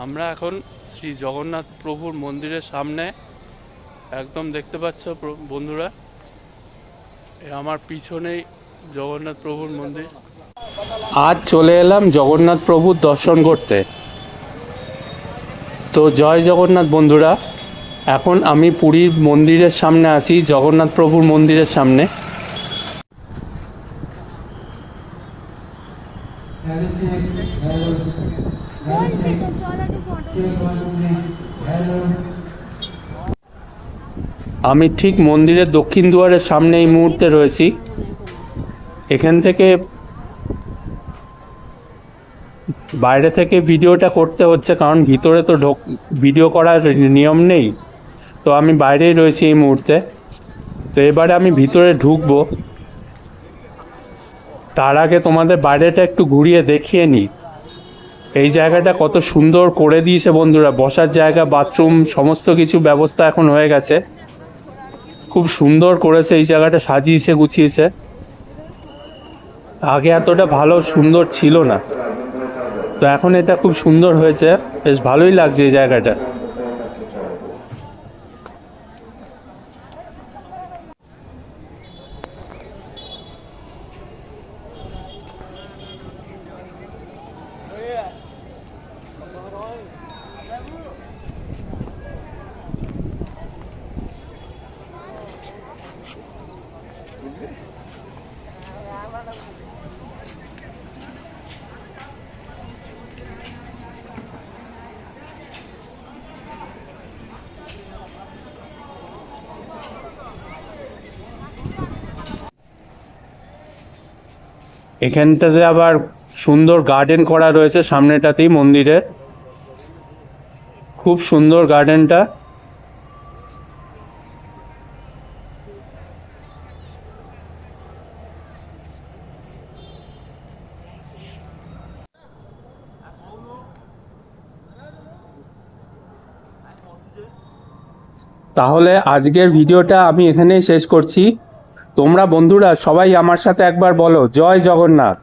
আমরা এখন শ্রী জগন্নাথ প্রভুর মন্দিরের সামনে একদম দেখতে পাচ্ছ বন্ধুরা। আমার পিছনেই জগন্নাথ প্রভুর মন্দির। আজ চলে এলাম জগন্নাথ প্রভুর দর্শন করতে। তো জয় জগন্নাথ বন্ধুরা, এখন আমি পুরীর মন্দিরের সামনে আছি, জগন্নাথ প্রভুর মন্দিরের সামনে বলছে তো চল আগে ফটো আমি ঠিক মন্দিরের দক্ষিণ দুয়ারের সামনে এই মুহূর্তে রয়েছি। এখান থেকে বাইরে থেকে ভিডিওটা করতে হচ্ছে কারণ ভিতরে তো ঢোক, ভিডিও করার নিয়ম নেই। তো আমি বাইরেই রয়েছি এই মুহূর্তে। তো এবারে আমি ভিতরে ঢুকবো। তার আগে তোমাদের বাইরেটা একটু ঘুরিয়ে দেখিয়ে নিই এই জায়গাটা কত সুন্দর করে দিয়েছে বন্ধুরা। বসার জায়গা, বাথরুম, সমস্ত কিছু ব্যবস্থা এখন হয়ে গেছে। খুব সুন্দর করেছে এই জায়গাটা, সাজিয়েছে, গুছিয়েছে। আগে এতটা ভালো, সুন্দর ছিল না। তো এখন এটা খুব সুন্দর হয়েছে। বেশ ভালোই লাগছে এই জায়গাটা। এখানটাতে আবার সুন্দর গার্ডেন করা রয়েছে সামনেটাতেই মন্দিরের। খুব সুন্দর গার্ডেনটা তাহলে আজকের ভিডিওটা আমি এখানেই শেষ করছি। তোমরা বন্ধুরা সবাই আমার সাথে একবার বলো, জয় জগন্নাথ।